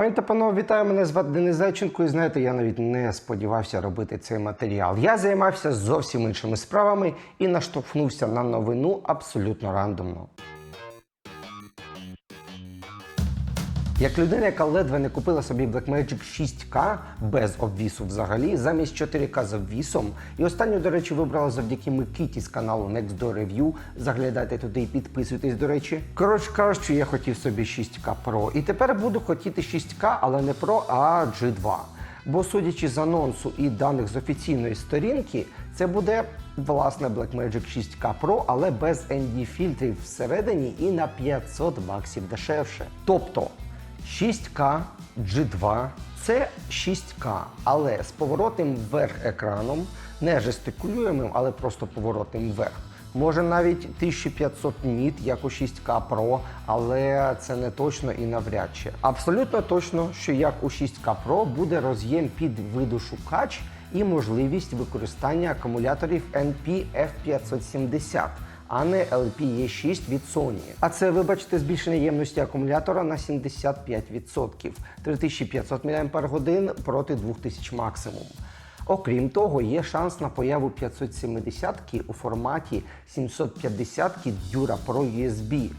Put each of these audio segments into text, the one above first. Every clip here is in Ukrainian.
Пані та панове, вітаю, мене звати Денис Зайченко, і знаєте, я навіть не сподівався робити цей матеріал. Я займався зовсім іншими справами і наштовхнувся на новину абсолютно рандомно. Як людина, яка ледве не купила собі Blackmagic 6K без обвісу взагалі, замість 4K з обвісом, і останню, до речі, вибрала завдяки Микиті з каналу Next Door Review. Заглядайте туди і підписуйтесь, до речі. Коротше кажучи, я хотів собі 6K Pro. І тепер буду хотіти 6K, але не Pro, а G2. Бо судячи з анонсу і даних з офіційної сторінки, це буде власне Blackmagic 6K Pro, але без ND фільтрів всередині і на 500 баксів дешевше. Тобто 6К G2 це 6К, але з поворотним вверх екраном, не жестикулюємим, але просто поворотним вверх. Може навіть 1500 ніт, як у 6К Pro, але це не точно і навряд чи. Абсолютно точно, що як у 6К Pro буде роз'єм під видошукач і можливість використання акумуляторів NP F570 а не LPE6 від Sony. А це, вибачте, збільшення ємності акумулятора на 75%. 3500 мАч проти 2000 максимум. Окрім того, є шанс на появу 570-ки у форматі 750-ки Dura Pro USB.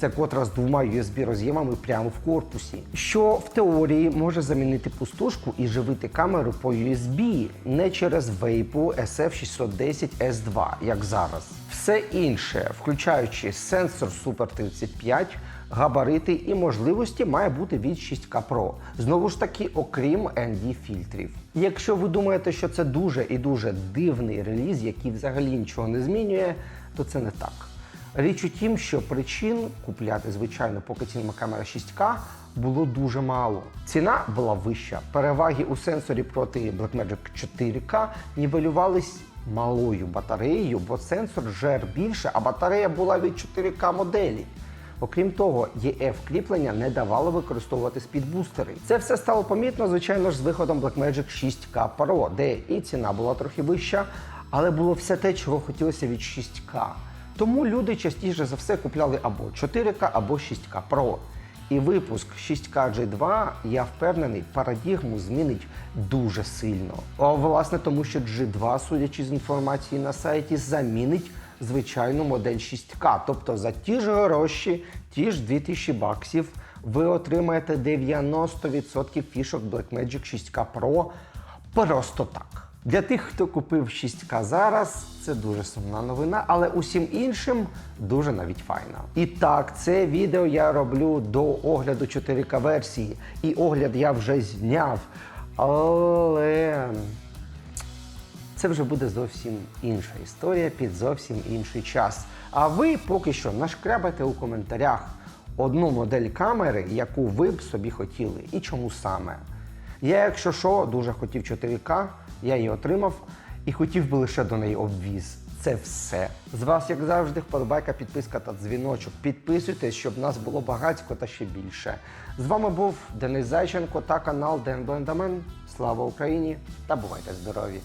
Це котра з двома USB роз'ємами прямо в корпусі, що в теорії може замінити пустушку і живити камеру по USB, не через вейпу SF610S2, як зараз. Все інше, включаючи сенсор Super 35, габарити і можливості, має бути від 6К Pro. Знову ж таки, окрім ND фільтрів. Якщо ви думаєте, що це дуже і дуже дивний реліз, який взагалі нічого не змінює, то це не так. Річ у тім, що причин купляти звичайну покетінна камера 6К було дуже мало. Ціна була вища. Переваги у сенсорі проти Blackmagic 4K нівелювались малою батареєю, бо сенсор жер більше, а батарея була від 4К моделі. Окрім того, EF кріплення не давало використовувати спідбустери. Це все стало помітно, звичайно ж, з виходом Blackmagic 6K Pro, де і ціна була трохи вища, але було все те, чого хотілося від 6К. Тому люди частіше за все купляли або 4К, або 6К Pro. І випуск 6К G2, я впевнений, парадігму змінить дуже сильно. А власне тому, що G2, судячи з інформації на сайті, замінить звичайну модель 6К. Тобто за ті ж гроші, ті ж 2000 баксів, ви отримаєте 90% фішок Blackmagic 6K Pro просто так. Для тих, хто купив 6К зараз, це дуже сумна новина, але усім іншим дуже навіть файна. І так, це відео я роблю до огляду 4К версії. І огляд я вже зняв. Але це вже буде зовсім інша історія під зовсім інший час. А ви поки що нашкрябайте у коментарях одну модель камери, яку ви б собі хотіли, і чому саме. Я, якщо що, дуже хотів 4К, я її отримав і хотів би лише до неї обвіз. Це все. З вас, як завжди, вподобайка, підписка та дзвіночок. Підписуйтесь, щоб нас було багатько та ще більше. З вами був Денис Зайченко та канал Ден Блендамен. Слава Україні та бувайте здорові!